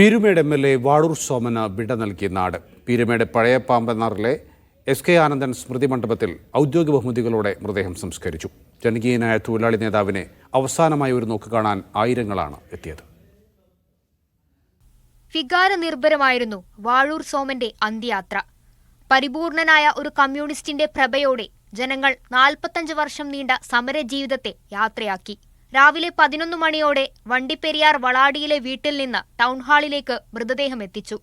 Peermade M L A Vazhoor സോമന് വിട നൽകിയ നാട്. പീരുമേട് പഴയ പാമ്പനാറിലെ എസ് കെ ആനന്ദൻ സ്മൃതി മണ്ഡപത്തിൽ ഔദ്യോഗിക ബഹുമതികളോടെ മൃതദേഹം സംസ്കരിച്ചു. ജനകീയനായ തൊഴിലാളി നേതാവിനെ അവസാനമായി ഒരു നോക്ക് കാണാൻ ആയിരങ്ങളാണ് എത്തിയത്. വികാര നിർഭരമായിരുന്നു വാഴൂർ സോമന്റെ അന്ത്യയാത്ര. പരിപൂർണനായ ഒരു കമ്മ്യൂണിസ്റ്റിന്റെ പ്രഭയോടെ ജനങ്ങൾ നാൽപ്പത്തഞ്ച് വർഷം നീണ്ട സമര ജീവിതത്തെ യാത്രയാക്കി. രാവിലെ പതിനൊന്ന് മണിയോടെ വണ്ടിപ്പെരിയാർ വളാടിയിലെ വീട്ടിൽ നിന്ന് ടൗൺഹാളിലേക്ക് മൃതദേഹം എത്തിച്ചു.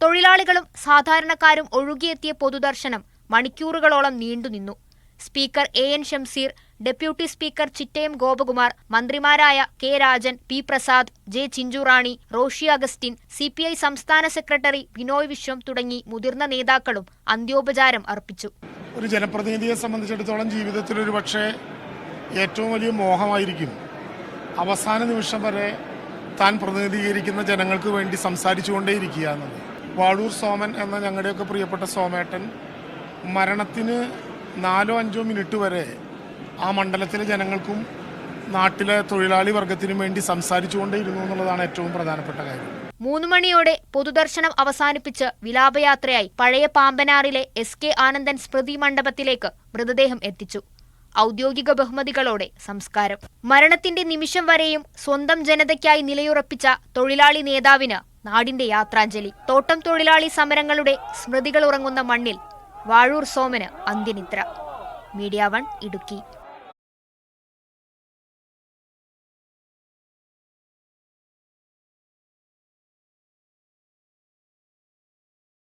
തൊഴിലാളികളും സാധാരണക്കാരും ഒഴുകിയെത്തിയ പൊതുദർശനം മണിക്കൂറുകളോളം നീണ്ടുനിന്നു speaker A N Shamseer deputy speaker Chittayam Gopakumar മന്ത്രിമാരായ K Rajan P Prasad J Chinchurani Roshy Augustine C P I സംസ്ഥാന സെക്രട്ടറി വിനോയ് വിശ്വം തുടങ്ങി മുതിർന്ന നേതാക്കളും അന്ത്യോപചാരം അർപ്പിച്ചു. ഒരു ജനപ്രതിനിധിയെ സംബന്ധിച്ചിടത്തോളം ജീവിതത്തിൽ ഒരു പക്ഷേ ഏറ്റവും വലിയ മോഹമായിരിക്കും. അവസാന നിമിഷം വരെ താൻ പ്രതിനിധീകരിക്കുന്ന ജനങ്ങൾക്ക് വേണ്ടി സംസാരിച്ചുകൊണ്ടേയിരിക്കുക എന്നത്. വാഴൂർ സോമൻ എന്ന ഞങ്ങളുടെയൊക്കെ പ്രിയപ്പെട്ട സോമേട്ടൻ മരണത്തിന് നാലോ അഞ്ചോ മിനിറ്റ് വരെ ആ മണ്ഡലത്തിലെ ജനങ്ങൾക്കും നാട്ടിലെ തൊഴിലാളി വർഗത്തിനും വേണ്ടി സംസാരിച്ചുകൊണ്ടേയിരുന്നു എന്നുള്ളതാണ് ഏറ്റവും പ്രധാനപ്പെട്ട കാര്യം. മൂന്ന് മണിയോടെ പൊതുദർശനം അവസാനിപ്പിച്ച് വിലാപയാത്രയായി പഴയ പാമ്പനാറിലെ എസ് കെ ആനന്ദൻ സ്മൃതി മണ്ഡപത്തിലേക്ക് മൃതദേഹം എത്തിച്ചു. ഔദ്യോഗിക ബഹുമതികളോടെ സംസ്കാരം. മരണത്തിന്റെ നിമിഷം വരെയും സ്വന്തം ജനതയ്ക്കായി നിലയുറപ്പിച്ച തൊഴിലാളി നേതാവിന് നാടിന്റെ യാത്രാഞ്ജലി. തോട്ടം തൊഴിലാളി സമരങ്ങളുടെ സ്മൃതികൾ ഉറങ്ങുന്ന മണ്ണിൽ വാഴൂർ സോമന് അന്ത്യനിദ്ര. Media one Idukki.